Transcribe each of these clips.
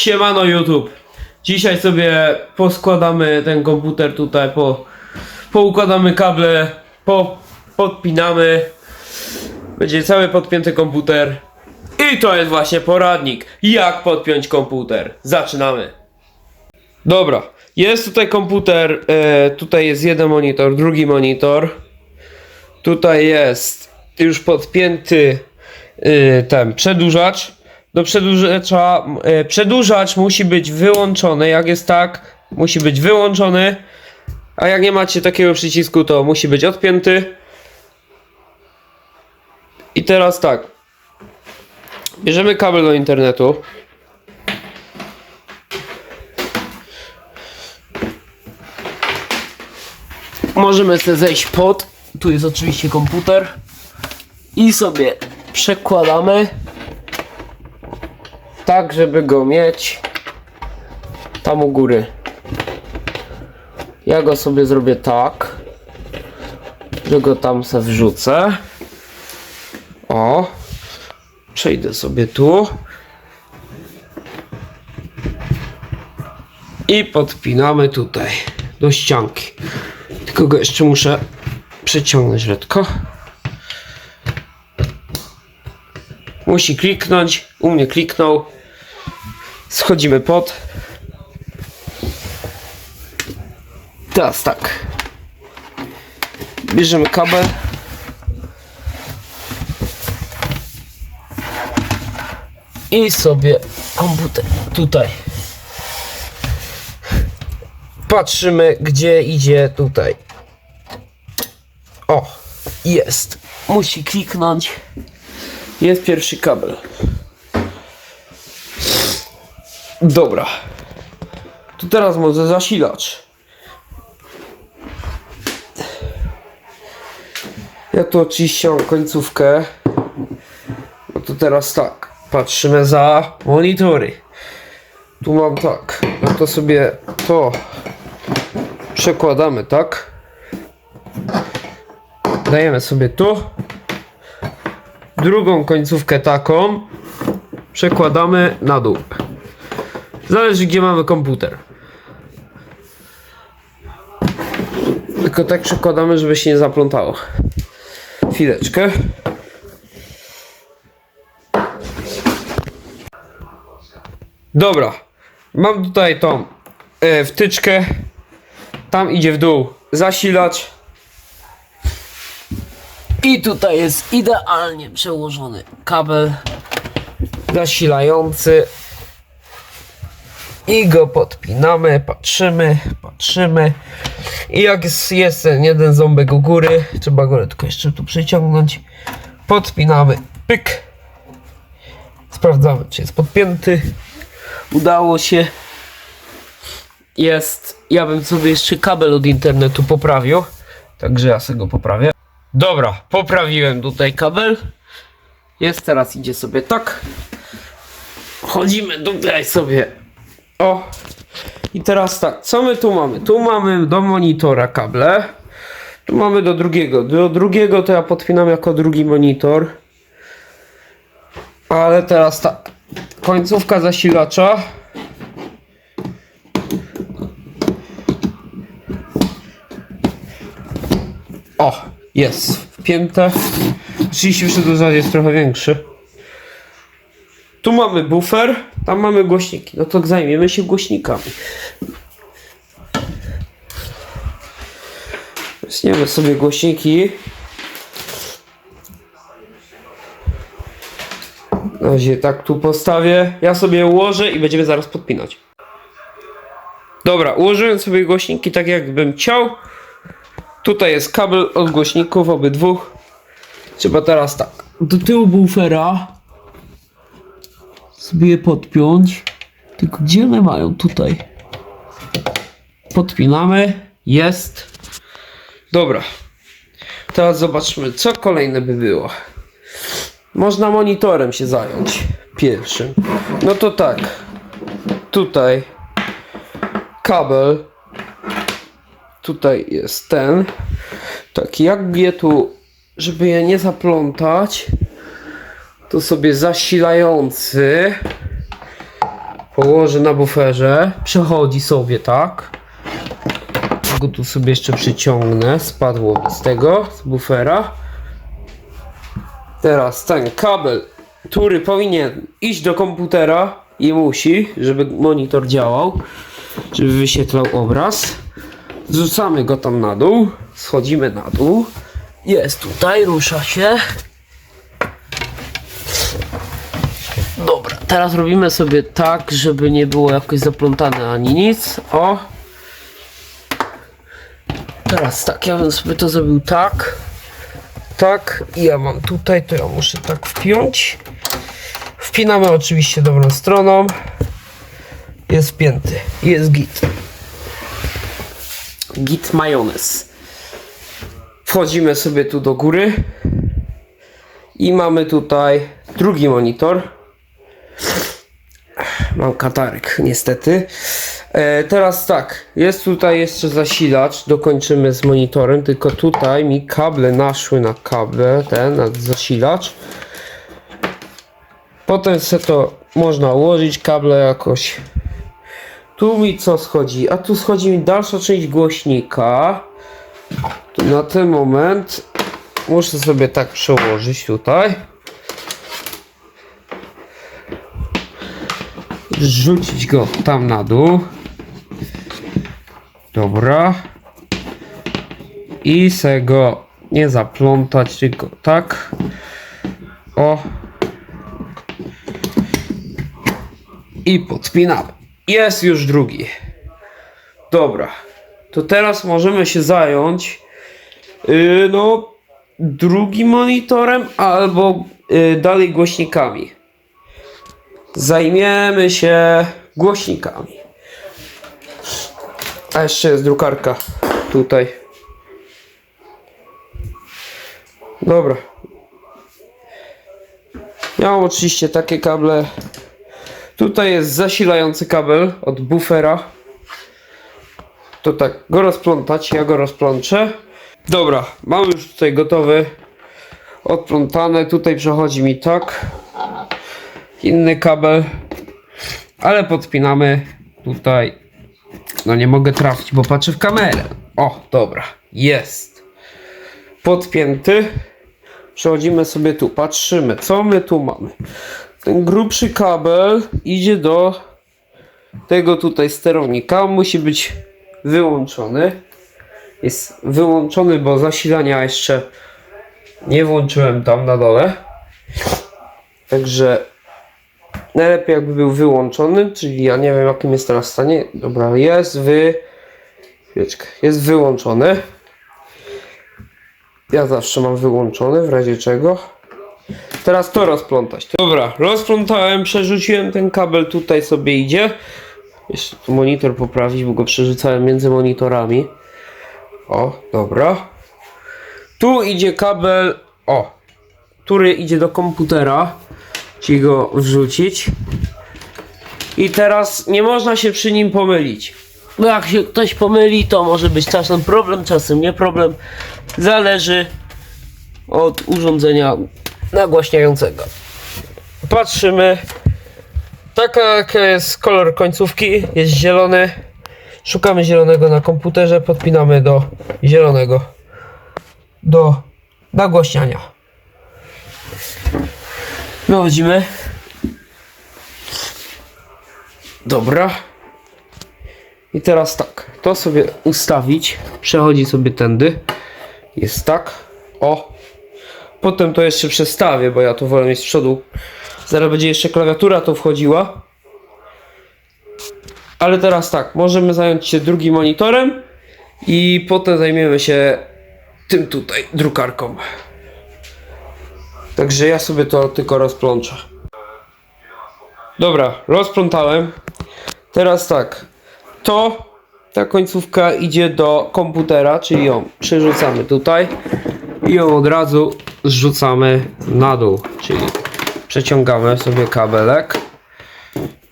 Siemano YouTube. Dzisiaj sobie poskładamy ten komputer tutaj, po, poukładamy kable, po, podpinamy. Będzie cały podpięty komputer. I to jest właśnie poradnik, jak podpiąć komputer. Zaczynamy. Dobra, jest tutaj komputer, e, tutaj jest jeden monitor, drugi monitor. Tutaj jest już podpięty y, ten przedłużacz. Do przedłużacza y, przedłużacz musi być wyłączony. Jak jest tak, musi być wyłączony. A jak nie macie takiego przycisku, to musi być odpięty. I teraz tak. Bierzemy kabel do internetu. Możemy sobie zejść pod. Tu jest oczywiście komputer. I sobie przekładamy. Tak, żeby go mieć tam u góry. Ja go sobie zrobię tak, że go tam se wrzucę. O, przejdę sobie tu. I podpinamy tutaj do ścianki. Tylko go jeszcze muszę przeciągnąć lekko. Musi kliknąć. U mnie kliknął. Schodzimy pod. Teraz tak. Bierzemy kabel. I sobie komputer tutaj. Patrzymy, gdzie idzie tutaj. O, jest. Musi kliknąć. Jest pierwszy kabel. Dobra. Tu teraz może zasilacz. Ja tu oczywiście końcówkę. No to teraz tak. Patrzymy za monitory. Tu mam tak. No to sobie to przekładamy, tak? Dajemy sobie tu. Drugą końcówkę taką przekładamy na dół. Zależy gdzie mamy komputer. Tylko tak przekładamy, żeby się nie zaplątało. Chwileczkę. Dobra. Mam tutaj tą e, wtyczkę. Tam idzie w dół zasilacz. I tutaj jest idealnie przełożony kabel zasilający. I go podpinamy, patrzymy, patrzymy. I jak jest, jest ten jeden ząbek u góry, trzeba go tylko jeszcze tu przyciągnąć. Podpinamy, pyk. Sprawdzamy, czy jest podpięty. Udało się. Jest. Ja bym sobie jeszcze kabel od internetu poprawił. Także ja sobie go poprawię. Dobra, poprawiłem tutaj kabel. Jest, teraz idzie sobie tak. Chodzimy tutaj sobie. O. I teraz tak, co my tu mamy? Tu mamy do monitora kable. Tu mamy do drugiego. Do drugiego to ja podpinam jako drugi monitor. Ale teraz tak. Końcówka zasilacza. O, jest wpięte. Oczywiście przedłużanie jest trochę większy. Tu mamy bufer, tam mamy głośniki. No to zajmiemy się głośnikami. Weźmiemy sobie głośniki. Na razie tak tu postawię. Ja sobie ułożę i będziemy zaraz podpinać. Dobra, ułożyłem sobie głośniki tak jakbym chciał. Tutaj jest kabel od głośników obydwu. Trzeba teraz tak. Do tyłu buffera sobie je podpiąć. Tylko gdzie one mają? Tutaj. Podpinamy. Jest. Dobra. Teraz zobaczmy, co kolejne by było. Można monitorem się zająć. Pierwszym. No to tak. Tutaj kabel. Tutaj jest ten. Tak, jak je tu, żeby je nie zaplątać, to sobie zasilający położę na buferze. Przechodzi sobie tak. Go tu sobie jeszcze przyciągnę. Spadło z tego, z bufera. Teraz ten kabel, który powinien iść do komputera i musi, żeby monitor działał, żeby wyświetlał obraz. Zrzucamy go tam na dół, schodzimy na dół. Jest tutaj, rusza się. Dobra, teraz robimy sobie tak, żeby nie było jakoś zaplątane ani nic. O. Teraz tak, ja bym sobie to zrobił tak. Tak, i ja mam tutaj, to ja muszę tak wpiąć. Wpinamy oczywiście dobrą stroną. Jest wpięty, jest git. Git majonez. Wchodzimy sobie tu do góry. I mamy tutaj drugi monitor. Mam katarek, niestety. E, teraz tak, jest tutaj jeszcze zasilacz, dokończymy z monitorem, tylko tutaj mi kable naszły na kable, ten, na zasilacz. Potem se to można ułożyć kable jakoś. Tu mi co schodzi? A tu schodzi mi dalsza część głośnika. Na ten moment muszę sobie tak przełożyć tutaj. Rzucić go tam na dół. Dobra. I se go nie zaplątać, tylko tak. O. I podpinamy. Jest już drugi. Dobra. To teraz możemy się zająć yy, no drugim monitorem albo yy, dalej głośnikami. Zajmiemy się głośnikami. A jeszcze jest drukarka tutaj. Dobra. Miałem oczywiście takie kable. Tutaj jest zasilający kabel od buffera. To tak, go rozplątać, ja go rozplączę. Dobra, mam już tutaj gotowy. Odplątane, tutaj przechodzi mi tak. Inny kabel. Ale podpinamy tutaj. No nie mogę trafić, bo patrzę w kamerę. O, dobra, jest. Podpięty. Przechodzimy sobie tu, patrzymy, co my tu mamy. Ten grubszy kabel idzie do tego tutaj sterownika. Musi być wyłączony. Jest wyłączony, bo zasilania jeszcze nie włączyłem tam na dole. Także najlepiej jakby był wyłączony, czyli ja nie wiem jakim jest teraz stanie. Dobra, jest wy... Chwileczkę, jest wyłączony. Ja zawsze mam wyłączony, w razie czego. Teraz to rozplątać. Dobra, rozplątałem, przerzuciłem ten kabel, tutaj sobie idzie. Jeszcze tu monitor poprawić, bo go przerzucałem między monitorami. O, dobra. Tu idzie kabel, o, który idzie do komputera, czyli go wrzucić. I teraz nie można się przy nim pomylić. Bo jak się ktoś pomyli, to może być czasem problem, czasem nie problem. Zależy od urządzenia nagłaśniającego. Patrzymy. Taka jest kolor końcówki, jest zielony. Szukamy zielonego na komputerze, podpinamy do zielonego do nagłaśniania. Wychodzimy. Dobra. I teraz tak, to sobie ustawić. Przechodzi sobie tędy. Jest tak. O. Potem to jeszcze przestawię, bo ja to wolę mieć z przodu. Zaraz będzie jeszcze klawiatura to wchodziła. Ale teraz tak, możemy zająć się drugim monitorem i potem zajmiemy się tym tutaj drukarką. Także ja sobie to tylko rozplączę. Dobra, rozplątałem. Teraz tak, to ta końcówka idzie do komputera, czyli ją przerzucamy tutaj i ją od razu zrzucamy na dół, czyli przeciągamy sobie kabelek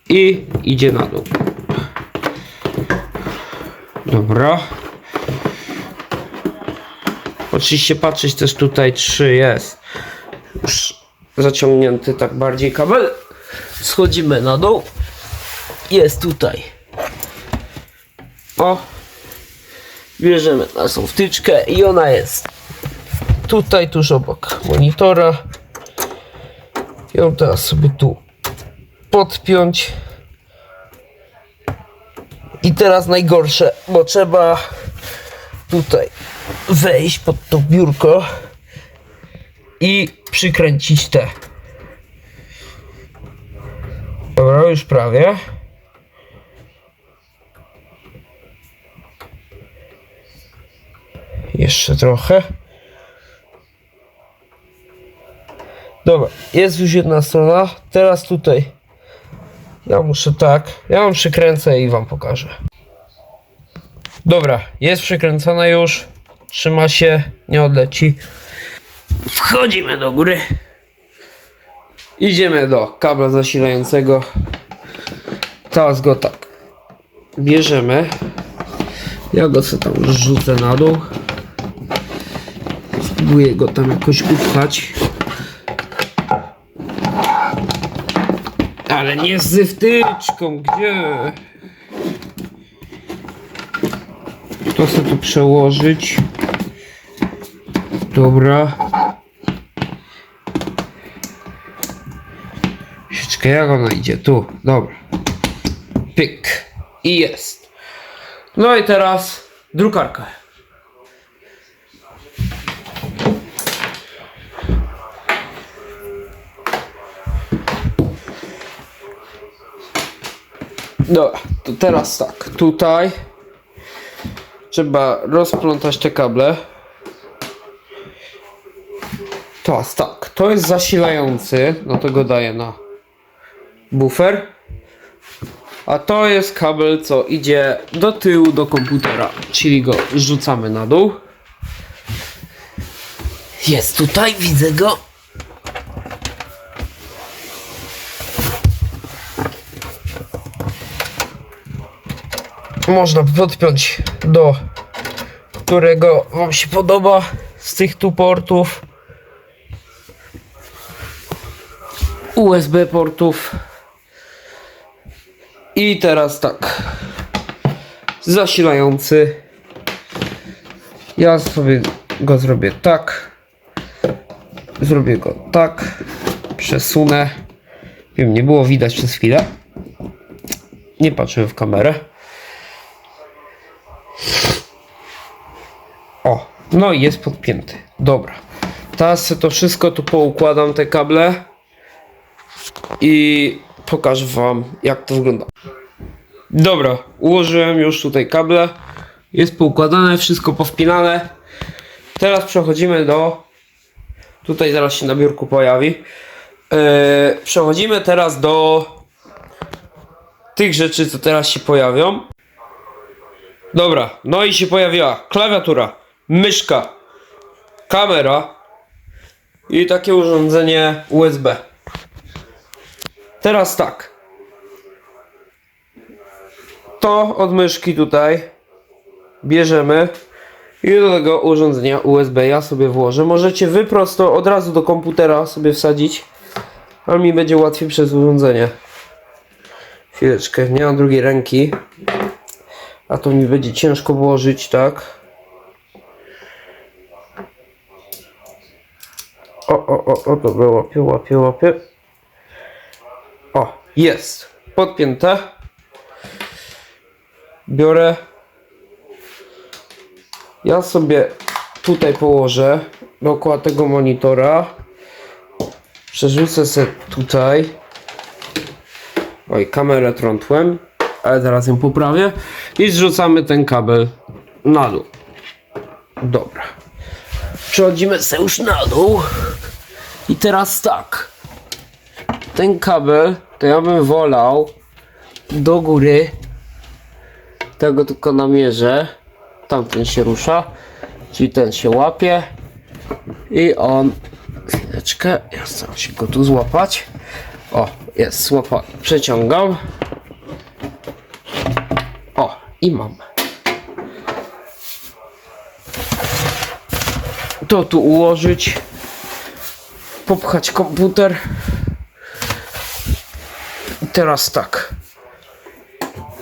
i idzie na dół. Dobra. Oczywiście patrzeć też tutaj, czy jest już zaciągnięty tak bardziej kabel. Schodzimy na dół. jest tutaj. O, bierzemy naszą wtyczkę i ona jest tutaj, tuż obok monitora. Ją teraz sobie tu podpiąć. I teraz najgorsze, bo trzeba tutaj wejść pod to biurko i przykręcić te. Dobra, już prawie. Jeszcze trochę. Dobra, jest już jedna strona. Teraz tutaj. Ja muszę tak. Ja wam przykręcę i wam pokażę. Dobra, jest przykręcona już. Trzyma się, nie odleci. Wchodzimy do góry. Idziemy do kabla zasilającego. Teraz go tak bierzemy. Ja go sobie tam rzucę na dół. Spróbuję go tam jakoś upchać. Ale nie z wtyczką, gdzie? To sobie tu przełożyć. Dobra. Sieczkę, jak ona idzie? Tu, dobra. Pyk. I jest. No i teraz drukarka. Dobra, to teraz tak. Tutaj trzeba rozplątać te kable. Teraz tak, to jest zasilający, no to go daję na bufer. A to jest kabel, co idzie do tyłu do komputera, czyli go rzucamy na dół. Jest tutaj, widzę go. Można podpiąć do którego Wam się podoba z tych tu portów. USB portów. I teraz tak. Zasilający. Ja sobie go zrobię tak. Zrobię go tak. Przesunę. Wiem, nie było widać przez chwilę. Nie patrzyłem w kamerę. O, no i jest podpięty. Dobra. Teraz to wszystko tu poukładam, te kable. I pokażę wam, jak to wygląda. Dobra, ułożyłem już tutaj kable. Jest poukładane, wszystko powpinane. Teraz przechodzimy do. Tutaj zaraz się na biurku pojawi. Yy, przechodzimy teraz do tych rzeczy, co teraz się pojawią. Dobra, no i się pojawiła klawiatura, myszka, kamera i takie urządzenie USB. Teraz tak. To od myszki tutaj bierzemy i do tego urządzenia USB ja sobie włożę. Możecie wy prosto od razu do komputera sobie wsadzić, ale mi będzie łatwiej przez urządzenie. Chwileczkę, nie mam drugiej ręki. A to mi będzie ciężko włożyć, tak? O, o, o, o, dobra, łapię, łapię, łapię. O, jest. Podpięte. Biorę. Ja sobie tutaj położę dookoła tego monitora. Przerzucę sobie tutaj. Oj, kamerę trątłem, ale zaraz ją poprawię. I zrzucamy ten kabel na dół. Dobra. Przechodzimy sobie już na dół. I teraz tak. Ten kabel to ja bym wolał do góry. Tego tylko namierzę. Tamten się rusza. Czyli ten się łapie. I on. Chwileczkę. Ja staram się go tu złapać. O, jest złapany. Przeciągam. O, i mam. To tu ułożyć. Popchać komputer. Teraz tak.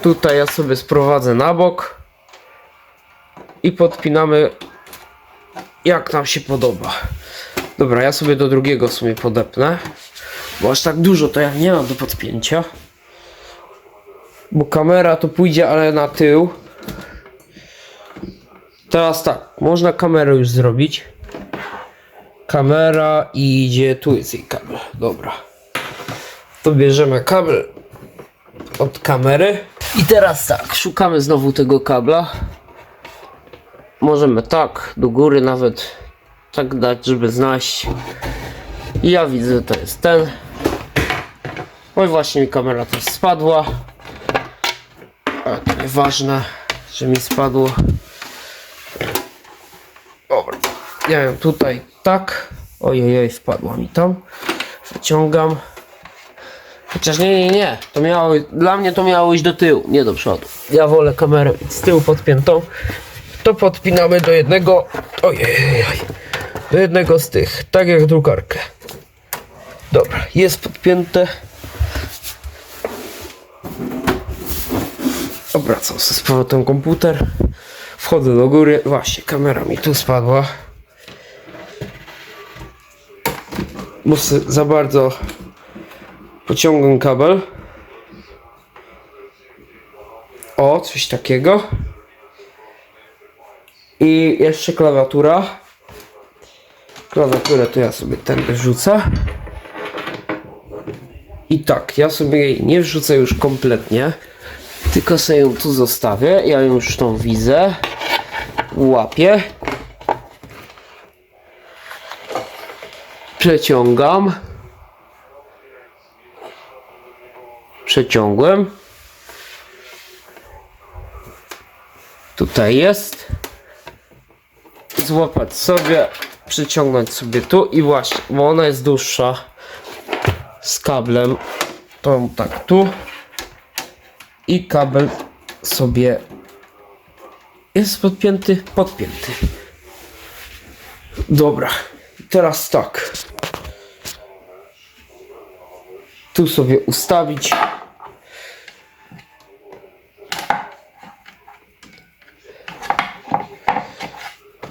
Tutaj ja sobie sprowadzę na bok i podpinamy jak nam się podoba. Dobra, ja sobie do drugiego w sumie podepnę, bo aż tak dużo to ja nie mam do podpięcia. Bo kamera to pójdzie, ale na tył. Teraz tak, można kamerę już zrobić. Kamera i idzie, tu jest jej kabel, dobra. To bierzemy kabel od kamery. I teraz tak, szukamy znowu tego kabla. Możemy tak, do góry nawet tak dać, żeby znaleźć. I ja widzę, to jest ten. Oj, właśnie mi kamera też spadła. Ale to nieważne, że mi spadło. Dobra, ja ją tutaj tak. Ojej, wpadła mi tam. Wyciągam. Chociaż nie, nie, nie. To miało, dla mnie to miało iść do tyłu, nie do przodu. Ja wolę kamerę z tyłu podpiętą. To podpinamy do jednego. Ojej, do jednego z tych, tak jak drukarkę. Dobra, jest podpięte. Obracam sobie z powrotem komputer. Wchodzę do góry. Właśnie, kamera mi tu spadła. Se za bardzo pociągam kabel. O, coś takiego. I jeszcze klawiatura. Klawiaturę to ja sobie ten wrzucę. I tak, ja sobie jej nie wrzucę już kompletnie. Tylko sobie ją tu zostawię. Ja ją już tą widzę. Łapię. Przeciągam. Przeciągłem. Tutaj jest. Złapać sobie, przyciągnąć sobie tu i właśnie, bo ona jest dłuższa z kablem. To tak tu i kabel sobie jest podpięty, podpięty. Dobra, teraz tak. Tu sobie ustawić.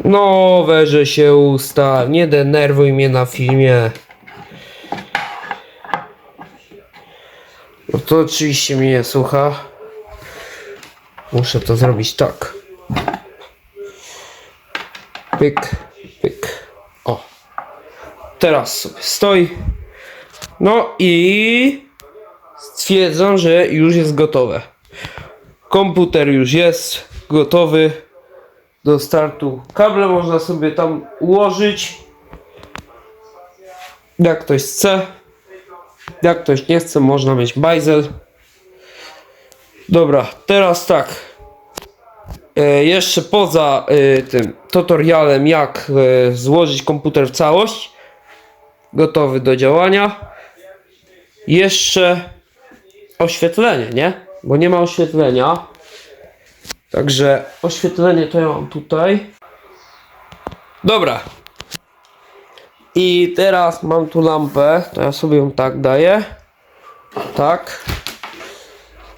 No, weże się usta, nie denerwuj mnie na filmie. No to oczywiście mnie nie słucha. Muszę to zrobić tak. Pyk, pyk. O. Teraz sobie stoi. No i stwierdzam, że już jest gotowe. Komputer już jest gotowy do startu. Kable można sobie tam ułożyć. Jak ktoś chce. Jak ktoś nie chce, można mieć bajzel. Dobra, teraz tak. E, jeszcze poza e, tym tutorialem, jak e, złożyć komputer w całość, gotowy do działania, jeszcze oświetlenie, nie? Bo nie ma oświetlenia. Także oświetlenie to ja mam tutaj. Dobra. I teraz mam tu lampę, to ja sobie ją tak daję. Tak.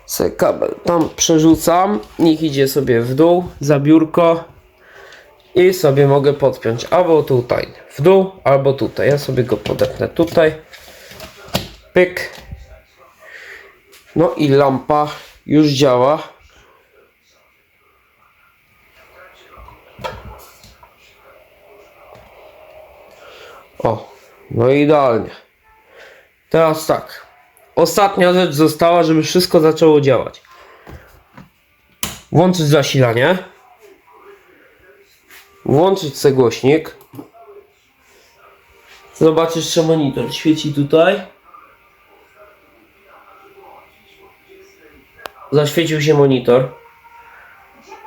Se kabel tam przerzucam, niech idzie sobie w dół, za biurko. I sobie mogę podpiąć albo tutaj w dół, albo tutaj. Ja sobie go podepnę tutaj. Pyk. No i lampa już działa. O, no idealnie. Teraz tak. Ostatnia rzecz została, żeby wszystko zaczęło działać. Włączyć zasilanie. Włączyć sobie głośnik. Zobaczysz, że monitor świeci tutaj. Zaświecił się monitor.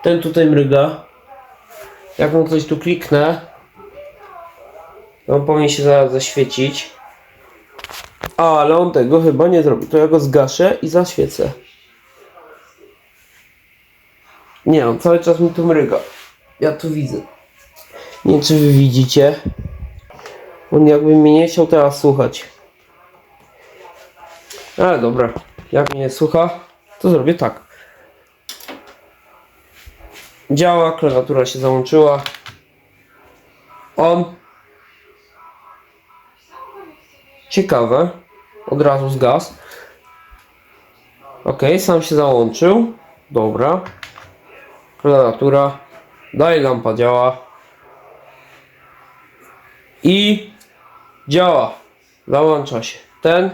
Ten tutaj mryga. Jak mu coś tu kliknę, on powinien się zaraz zaświecić. A, ale on tego chyba nie zrobi. To ja go zgaszę i zaświecę. Nie, on cały czas mi tu mryga. Ja tu widzę. Nie czy wy widzicie. On jakby mnie nie chciał teraz słuchać. Ale dobra. Jak mnie nie słucha, to zrobię tak. Działa, klawiatura się załączyła. On. Ciekawe. Od razu zgasł. Ok, sam się załączył. Dobra. Klawiatura. Dalej lampa działa. I działa. Załącza się. Ten.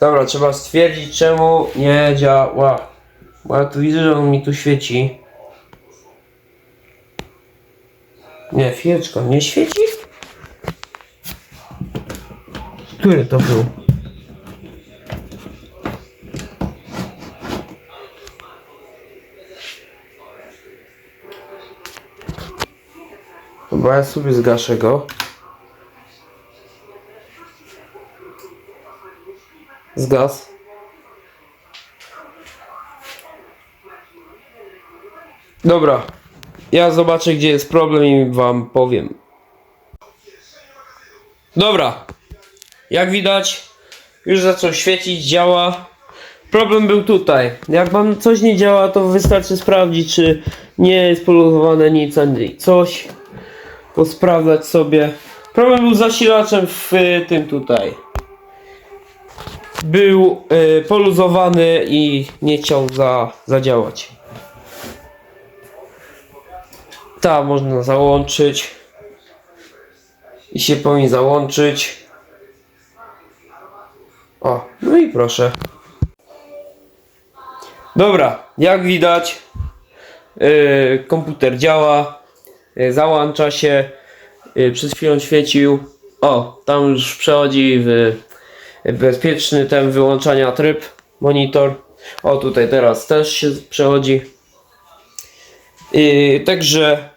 Dobra, trzeba stwierdzić czemu nie działa. Bo ja tu widzę, że on mi tu świeci. Nie, chwileczko, nie świeci? Który to był? Dobra, ja sobie zgaszę go. Zgas. Dobra. Ja zobaczę gdzie jest problem i wam powiem. Dobra. Jak widać, już zaczął świecić, działa. Problem był tutaj. Jak wam coś nie działa, to wystarczy sprawdzić, czy nie jest poluzowane nic ani coś. Posprawdzać sobie. Problem był z zasilaczem w tym tutaj. Był y, poluzowany i nie chciał za, zadziałać. Ta można załączyć. I się powinien załączyć. O, no i proszę. Dobra, jak widać, yy, komputer działa, yy, załącza się, yy, przed chwilą świecił. O, tam już przechodzi w bezpieczny ten wyłączania tryb, monitor. O, tutaj teraz też się przechodzi. Yy, także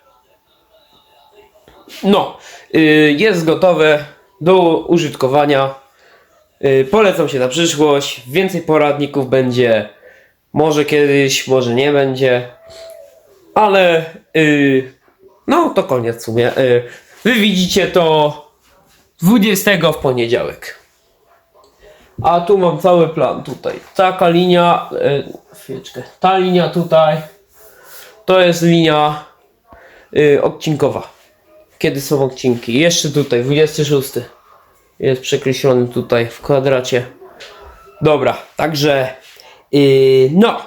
no, yy, jest gotowe do użytkowania. Yy, polecam się na przyszłość. Więcej poradników będzie. Może kiedyś, może nie będzie. Ale yy, no to koniec w sumie. Yy, wy widzicie to 20 w poniedziałek. A tu mam cały plan tutaj. Taka linia, yy, chwileczkę. Ta linia tutaj to jest linia yy, odcinkowa. Kiedy są odcinki? Jeszcze tutaj, 26. Jest przekreślony tutaj w kwadracie. Dobra, także yy, no.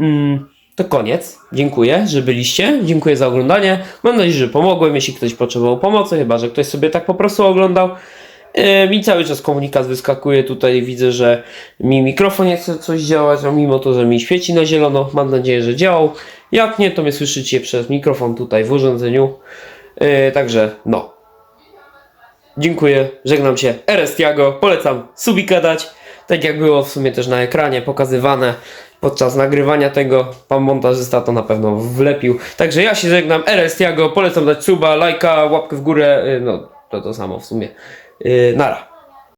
Mm, to koniec. Dziękuję, że byliście. Dziękuję za oglądanie. Mam nadzieję, że pomogłem. Jeśli ktoś potrzebował pomocy, chyba że ktoś sobie tak po prostu oglądał. Yy, mi cały czas komunikat wyskakuje tutaj. Widzę, że mi mikrofon nie chce coś działać, a mimo to, że mi świeci na zielono, mam nadzieję, że działał. Jak nie, to mnie słyszycie przez mikrofon tutaj w urządzeniu. Yy, także no. Dziękuję, żegnam się. RS Tiago, polecam subika dać. Tak jak było w sumie też na ekranie pokazywane podczas nagrywania tego. Pan montażysta to na pewno wlepił. Także ja się żegnam. RS Tiago, polecam dać suba, lajka, łapkę w górę. Yy, no, to to samo w sumie. Yy, nara.